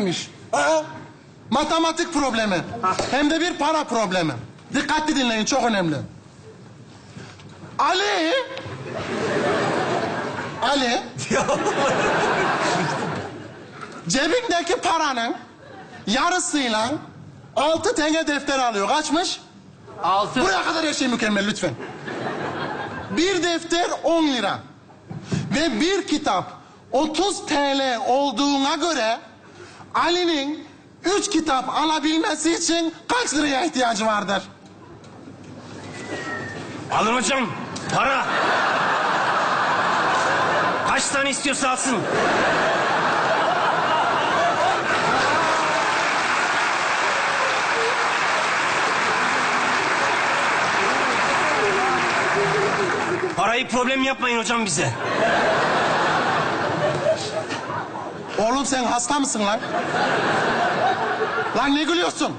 Miş. Aa, matematik problemi. Hem de bir para problemi. Dikkatli dinleyin çok önemli. Ali. Ali. cebindeki paranın yarısıyla altı tane defter alıyor. Kaçmış? Altı. Buraya kadar her şey mükemmel lütfen. Bir defter 10 lira. Ve bir kitap 30 TL olduğuna göre Ali'nin üç kitap alabilmesi için kaç liraya ihtiyacı vardır? Alın hocam. Para. Kaç tane istiyorsa alsın. Parayı problem yapmayın hocam bize. Oğlum sen hasta mısın lan? Lan ne gülüyorsun?